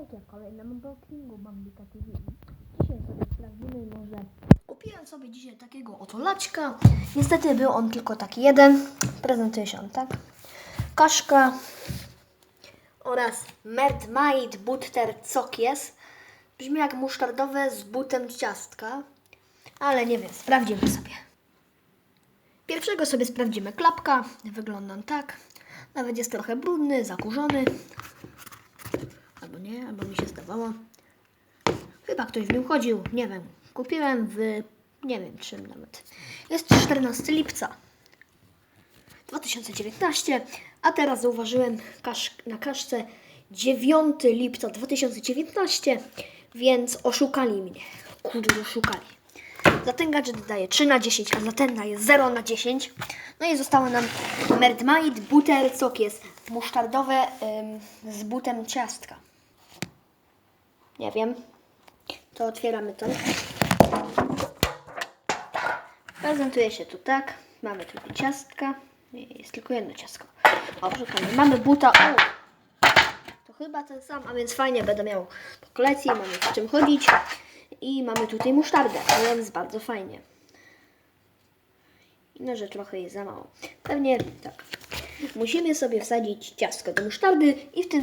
Tak jak kolejnym unboxingu Bambika TV. Dzisiaj sobie sprawdzimy może... Kupiłem sobie dzisiaj takiego oto laczka. Niestety był on tylko taki jeden. Prezentuje się on tak. Kaszka oraz Medmite Butter Cokies. Brzmi jak musztardowe z butem ciastka. Ale nie wiem, sprawdzimy sobie. Pierwszego sobie sprawdzimy klapka. Wygląda on tak. Nawet jest trochę brudny, zakurzony. Nie, albo mi się zdawało. Chyba ktoś w nim chodził, nie wiem. Kupiłem w nie wiem czym nawet. Jest 14 lipca 2019, a teraz zauważyłem kasz, na kaszce 9 lipca 2019, więc oszukali mnie. Kurde, oszukali. Za ten gadżet daje 3 na 10, a za ten daje 0 na 10. No i zostało nam Merdmite Butter Cokies musztardowe ym, z butem ciastka. Nie wiem. To otwieramy to. Prezentuje się tu tak. Mamy tutaj ciastka. Jest tylko jedno ciastko. O. Mamy buta. To chyba ten sam, a więc fajnie będę miał po kolekcji. Mamy w czym chodzić. I mamy tutaj musztardę, więc bardzo fajnie. No, że trochę jest za mało. Pewnie tak. Musimy sobie wsadzić ciastko do musztardy i w tym